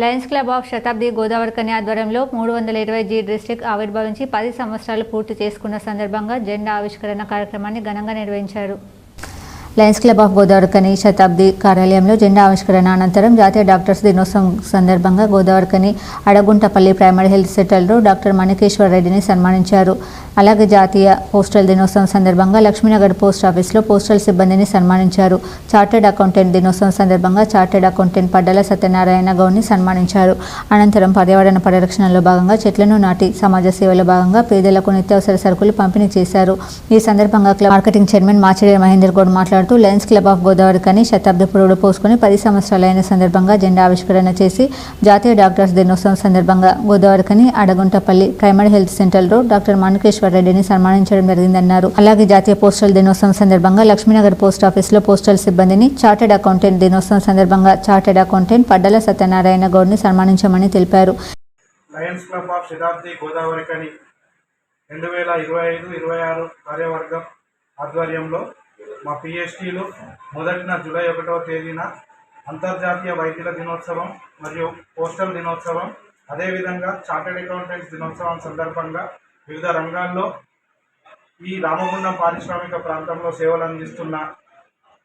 Lions Club of Shatabdi Godavarikhani ఆధ్వర్యంలో మూడు వందల ఇరవై జీ డిస్టిక్ ఆవిర్భవించి పది సంవత్సరాలు పూర్తి చేసుకున్న సందర్భంగా జెండా ఆవిష్కరణ కార్యక్రమాన్ని ఘనంగా నిర్వహించారు. Lions Club of Godavarikhani Shatabdi కార్యాలయంలో జెండా ఆవిష్కరణ అనంతరం జాతీయ డాక్టర్స్ దినోత్సవం సందర్భంగా గోదావరికని అడగుంటపల్లి ప్రైమరీ హెల్త్ సెంటర్లో డాక్టర్ మణికేశ్వర రెడ్డిని సన్మానించారు. అలాగే జాతీయ పోస్టల్ దినోత్సవం సందర్భంగా లక్ష్మీనగర్ పోస్ట్ ఆఫీస్లో పోస్టల్ సిబ్బందిని సన్మానించారు. చార్టెడ్ అకౌంటెంట్ దినోత్సవం సందర్భంగా చార్టెడ్ అకౌంటెంట్ పడ్డల సత్యనారాయణ గౌడ్ని సన్మానించారు. అనంతరం పర్యావరణ పరిరక్షణలో భాగంగా చెట్లను నాటి సమాజ సేవలో భాగంగా పేదలకు నిత్యావసర సరుకులు పంపిణీ చేశారు. ఈ సందర్భంగా మార్కెటింగ్ చైర్మన్ మాచిడే మహేందర్ గౌడ్ మాట్లాడుతూ లయన్స్ క్లబ్ ఆఫ్ గోదావరి కని శతాబ్ది పురుడు పోసుకుని పది సంవత్సరాలైన సందర్భంగా జెండా ఆవిష్కరణ చేసి జాతీయ డాక్టర్స్ దినోత్సవం సందర్భంగా Godavarikhani Adaguntapalli primary health సెంటర్లో డాక్టర్ మణికేశ్వర రెడ్డిని సన్మానించడం జరిగిందన్నారు. అలాగే జాతీయ పోస్టల్ దినోత్సవం సందర్భంగా లక్ష్మీనగర్ పోస్ట్ ఆఫీస్లో పోస్టల్ సిబ్బందిని చార్టెడ్ అకౌంటెంట్ దినోత్సవం సందర్భంగా చార్టెడ్ అకౌంటెంట్ పడ్డల సత్యనారాయణ గౌడ్ని సన్మానించమని తెలిపారు. Lions Club of Shatabdi Godavarikhani రెండు వేల ఇరవై ఐదు ఇరవై ఆరు కార్యవర్గం ఆధ్వర్యంలో మా పిహెచ్డీలు మొదటిన జూలై ఒకటవ తేదీన అంతర్జాతీయ వైద్యుల దినోత్సవం మరియు పోస్టల్ దినోత్సవం అదేవిధంగా చార్టెడ్ అకౌంటెంట్స్ దినోత్సవం సందర్భంగా వివిధ రంగాల్లో ఈ రామగుండం పారిశ్రామిక ప్రాంతంలో సేవలు అందిస్తున్న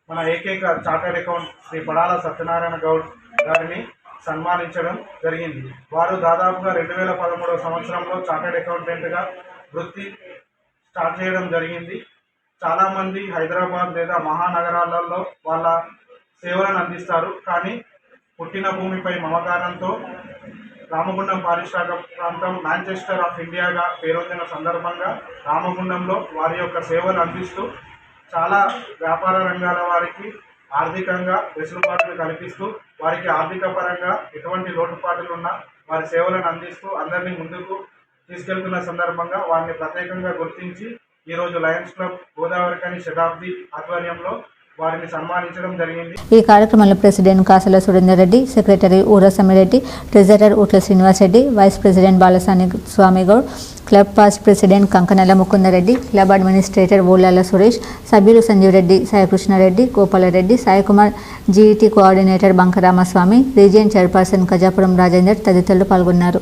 మన ఏకైక చార్టెడ్ అకౌంట్ శ్రీ పడాల సత్యనారాయణ గౌడ్ గారిని సన్మానించడం జరిగింది. వారు దాదాపుగా రెండు వేల పదమూడవ సంవత్సరంలో చార్టెడ్ అకౌంటెంట్గా వృత్తి స్టార్ట్ చేయడం జరిగింది. చాలామంది హైదరాబాద్ లేదా మహానగరాలలో వాళ్ళ సేవలను అందిస్తారు. కానీ పుట్టిన భూమిపై మమకారంతో రామగుండం పారిశ్రామిక ప్రాంతం మాంచెస్టర్ ఆఫ్ ఇండియాగా పేరొందిన సందర్భంగా రామగుండంలో వారి యొక్క సేవలు అందిస్తూ చాలా వ్యాపార రంగాల వారికి ఆర్థికంగా వెసులుబాటును కల్పిస్తూ వారికి ఆర్థిక పరంగా ఎటువంటి లోటుపాట్లు ఉన్నా వారి సేవలను అందిస్తూ అందరినీ ముందుకు తీసుకెళ్తున్న సందర్భంగా వారిని ప్రత్యేకంగా గుర్తించి ఈరోజు లయన్స్ క్లబ్ గోదావరి కని శతాబ్ది ఆధ్వర్యంలో వారిని సన్మానించడం జరిగింది. ఈ కార్యక్రమంలో president Kasala Surender Reddy secretary Urasamireddy treasurer Utla Srinivas Reddy vice president Balasani Swamy Goud club past president Kankanala Mukundareddy club administrator Olala Suresh సభ్యులు Sanjeev Reddy Saikrishnareddy Gopalreddy Saikumar GET coordinator Bankaramaswamy region chairperson Kazapuram Rajender తదితరులు పాల్గొన్నారు.